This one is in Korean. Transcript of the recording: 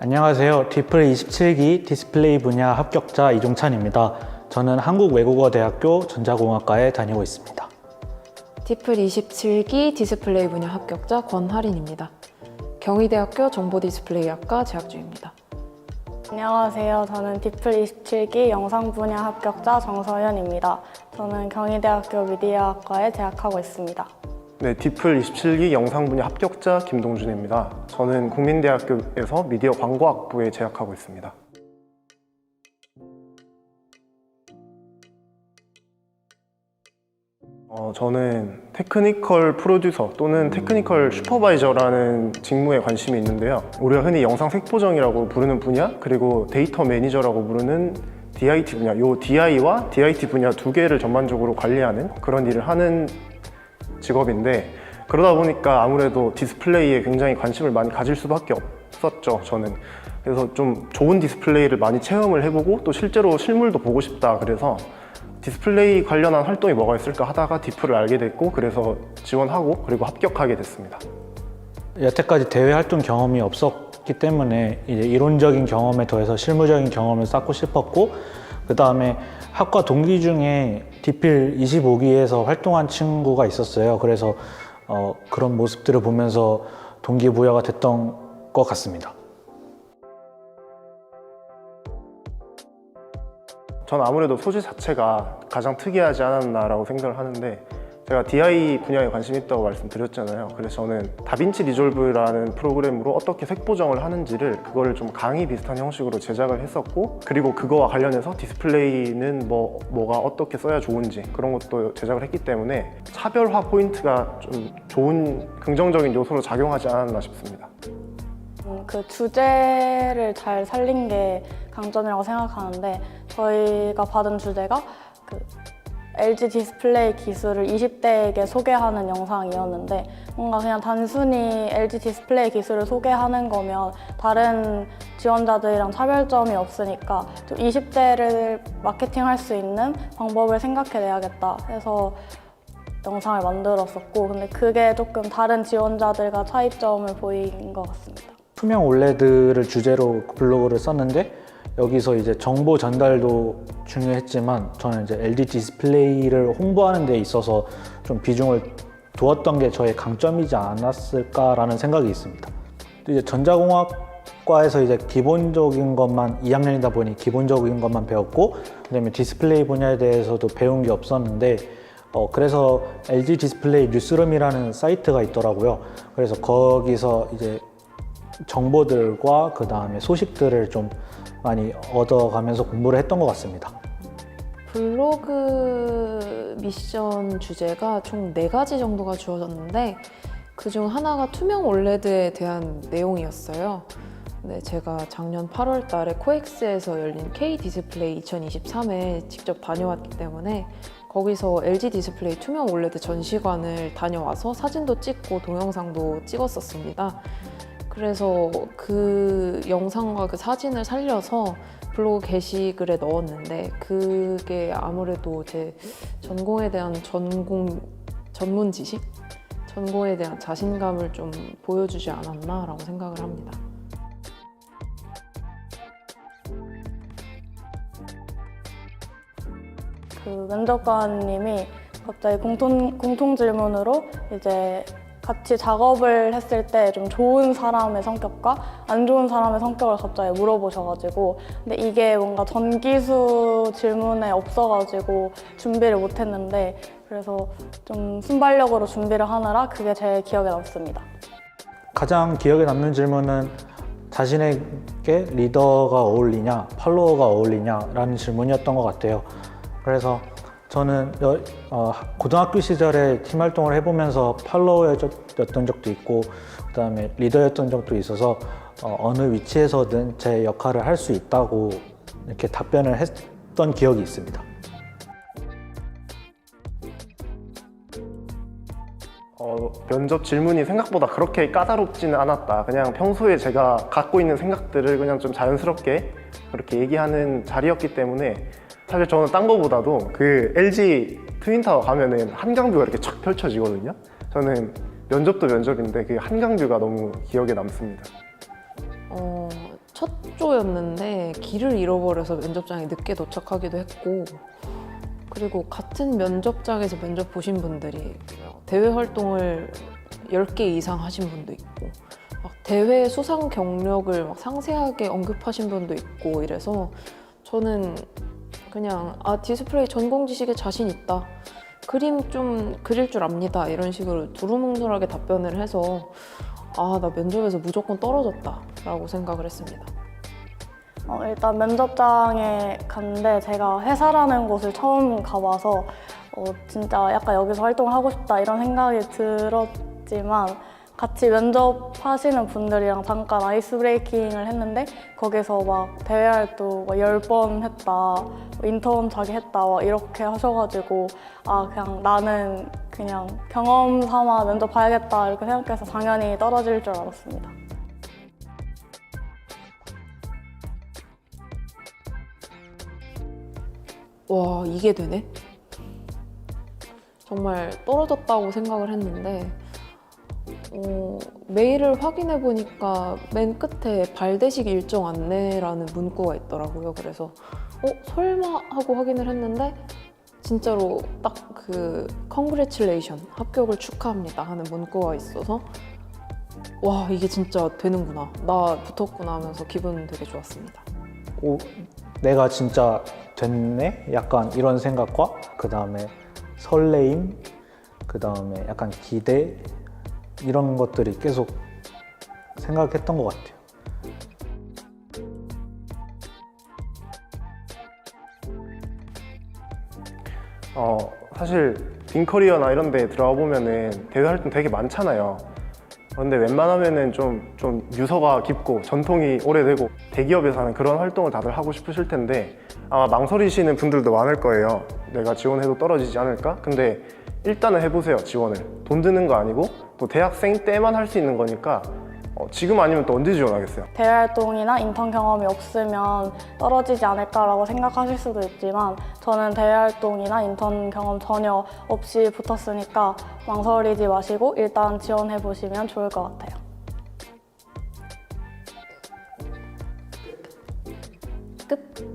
안녕하세요. 디플 27기 디스플레이 분야 합격자 이종찬입니다. 저는 한국외국어대학교 전자공학과에 다니고 있습니다. 디플 27기 디스플레이 분야 합격자 권하린입니다. 경희대학교 정보디스플레이학과 재학 중입니다. 안녕하세요. 저는 디플 27기 영상 분야 합격자 정서연입니다. 저는 경희대학교 미디어학과에 재학하고 있습니다. 네, 디플 27기 영상 분야 합격자 김동준입니다. 저는 국민대학교에서 미디어 광고학부에 재학하고 있습니다. 어, 저는 테크니컬 프로듀서 또는 테크니컬 슈퍼바이저라는 직무에 관심이 있는데요. 우리가 흔히 영상 색보정이라고 부르는 분야, 그리고 데이터 매니저라고 부르는 DIT 분야, 요 DI와 DIT 분야 두 개를 전반적으로 관리하는 그런 일을 하는 직업인데 그러다 보니까 아무래도 디스플레이에 굉장히 관심을 많이 가질 수밖에 없었죠 저는 그래서 좀 좋은 디스플레이를 많이 체험을 해보고 또 실제로 실물도 보고 싶다 그래서 디스플레이 관련한 활동이 뭐가 있을까 하다가 디프를 알게 됐고 그래서 지원하고 그리고 합격하게 됐습니다 여태까지 대외 활동 경험이 없었기 때문에 이제 이론적인 경험에 더해서 실무적인 경험을 쌓고 싶었고 그 다음에 학과 동기 중에 디필 25기에서 활동한 친구가 있었어요. 그래서 어, 그런 모습들을 보면서 동기부여가 됐던 것 같습니다. 저는 아무래도 소재 자체가 가장 특이하지 않았나라고 생각을 하는데 제가 DI 분야에 관심이 있다고 말씀드렸잖아요. 그래서 저는 다빈치 리졸브라는 프로그램으로 어떻게 색 보정을 하는지를 그거를 좀 강의 비슷한 형식으로 제작을 했었고 그리고 그거와 관련해서 디스플레이는 뭐 뭐가 어떻게 써야 좋은지 그런 것도 제작을 했기 때문에 차별화 포인트가 좀 좋은 긍정적인 요소로 작용하지 않았나 싶습니다. 음, 그 주제를 잘 살린 게 강점이라고 생각하는데 저희가 받은 주제가 그 LG 디스플레이 기술을 20대에게 소개하는 영상이었는데 뭔가 그냥 단순히 LG 디스플레이 기술을 소개하는 거면 다른 지원자들이랑 차별점이 없으니까 좀 20대를 마케팅할 수 있는 방법을 생각해내야겠다 해서 영상을 만들었었고 근데 그게 조금 다른 지원자들과 차이점을 보인 것 같습니다. 투명 올레드를 주제로 블로그를 썼는데 여기서 이제 정보 전달도 중요했지만 저는 이제 LG 디스플레이를 홍보하는 데 있어서 좀 비중을 두었던 게 저의 강점이지 않았을까라는 생각이 있습니다. 또 이제 전자공학과에서 이제 기본적인 것만 2학년이다 보니 기본적인 것만 배웠고 그다음에 디스플레이 분야에 대해서도 배운 게 없었는데 어, 그래서 LG 디스플레이 뉴스룸이라는 사이트가 있더라고요. 그래서 거기서 이제 정보들과 그 다음에 소식들을 좀 많이 얻어가면서 공부를 했던 것 같습니다. 블로그 미션 주제가 총 네가지 정도가 주어졌는데 그 중 하나가 투명 올레드에 대한 내용이었어요. 네, 제가 작년 8월 달에 코엑스에서 열린 K 디스플레이 2023에 직접 다녀왔기 때문에 거기서 LG 디스플레이 투명 올레드 전시관을 다녀와서 사진도 찍고 동영상도 찍었었습니다. 그래서 그 영상과 그 사진을 살려서 블로그 게시글에 넣었는데 그게 아무래도 제 전공에 대한 전공 전문 지식, 전공에 대한 자신감을 좀 보여주지 않았나라고 생각을 합니다. 그 면접관님이 갑자기 공통, 공통 질문으로 이제 같이 작업을 했을 때 좀 좋은 사람의 성격과 안 좋은 사람의 성격을 갑자기 물어보셔가지고 근데 이게 뭔가 전기수 질문에 없어가지고 준비를 못했는데 그래서 좀 순발력으로 준비를 하느라 그게 제일 기억에 남습니다. 가장 기억에 남는 질문은 자신에게 리더가 어울리냐, 팔로워가 어울리냐라는 질문이었던 것 같아요. 그래서 저는 여- 어, 고등학교 시절에 팀 활동을 해보면서 팔로워였던 적도 있고, 그 다음에 리더였던 적도 있어서 어, 느 위치에서든 제 역할을 할 수 있다고 이렇게 답변을 했던 기억이 있습니다. 어, 어, 면접 질문이 생각보다 그렇게 까다롭지는 않았다. 그냥 평소에 제가 갖고 있는 생각들을 그냥 좀 자연스럽게 그렇게 얘기하는 자리였기 때문에 사실 저는 딴 거보다도 그 LG 트윈타워 가면은 한강뷰가 이렇게 쫙 펼쳐지거든요. 저는 면접도 면접인데 그 한강뷰가 너무 기억에 남습니다. 어, 첫 조였는데 길을 잃어버려서 면접장에 늦게 도착하기도 했고 그리고 같은 면접장에서 면접 보신 분들이 대외 활동을 10개 이상 하신 분도 있고 막 대회 수상 경력을 막 상세하게 언급하신 분도 있고 이래서 저는 그냥 아 디스플레이 전공 지식에 자신 있다. 그림 좀 그릴 줄 압니다. 이런 식으로 두루뭉술하게 답변을 해서 아 나 면접에서 무조건 떨어졌다 라고 생각을 했습니다. 어, 일단 면접장에 갔는데 제가 회사라는 곳을 처음 가봐서 어, 진짜 약간 여기서 활동을 하고 싶다 이런 생각이 들었지만 같이 면접하시는 분들이랑 잠깐 아이스 브레이킹을 했는데 거기서 막 대외 활동 막 10번 했다 뭐 인턴 자기 했다 막 이렇게 하셔가지고 아 그냥 나는 그냥 경험 삼아 면접 봐야겠다 이렇게 생각해서 당연히 떨어질 줄 알았습니다. 와 이게 되네? 정말 떨어졌다고 생각을 했는데 어, 메일을 확인해 보니까 맨 끝에 발대식 일정 안내라는 문구가 있더라고요. 그래서 어 설마 하고 확인을 했는데 진짜로 딱그 컨그레츄레이션 합격을 축하합니다 하는 문구가 있어서 와 이게 진짜 되는구나 나 붙었구나 하면서 기분 되게 좋았습니다. 오, 내가 진짜 됐네? 약간 이런 생각과 그 다음에 설레임, 그 다음에 약간 기대 이런 것들이 계속 생각했던 것 같아요. 어, 사실 빈커리어나 이런 데 들어가 보면은 대외 활동 되게 많잖아요. 근데 웬만하면은 좀, 좀 유서가 깊고 전통이 오래되고 대기업에서 하는 그런 활동을 다들 하고 싶으실 텐데 아마 망설이시는 분들도 많을 거예요. 내가 지원해도 떨어지지 않을까? 근데 일단은 해보세요, 지원을. 돈 드는 거 아니고 또 대학생 때만 할 수 있는 거니까 어, 지금 아니면 또 언제 지원하겠어요? 대외 활동이나 인턴 경험이 없으면 떨어지지 않을까라고 생각하실 수도 있지만 저는 대외 활동이나 인턴 경험 전혀 없이 붙었으니까 망설이지 마시고 일단 지원해 보시면 좋을 것 같아요. 끝.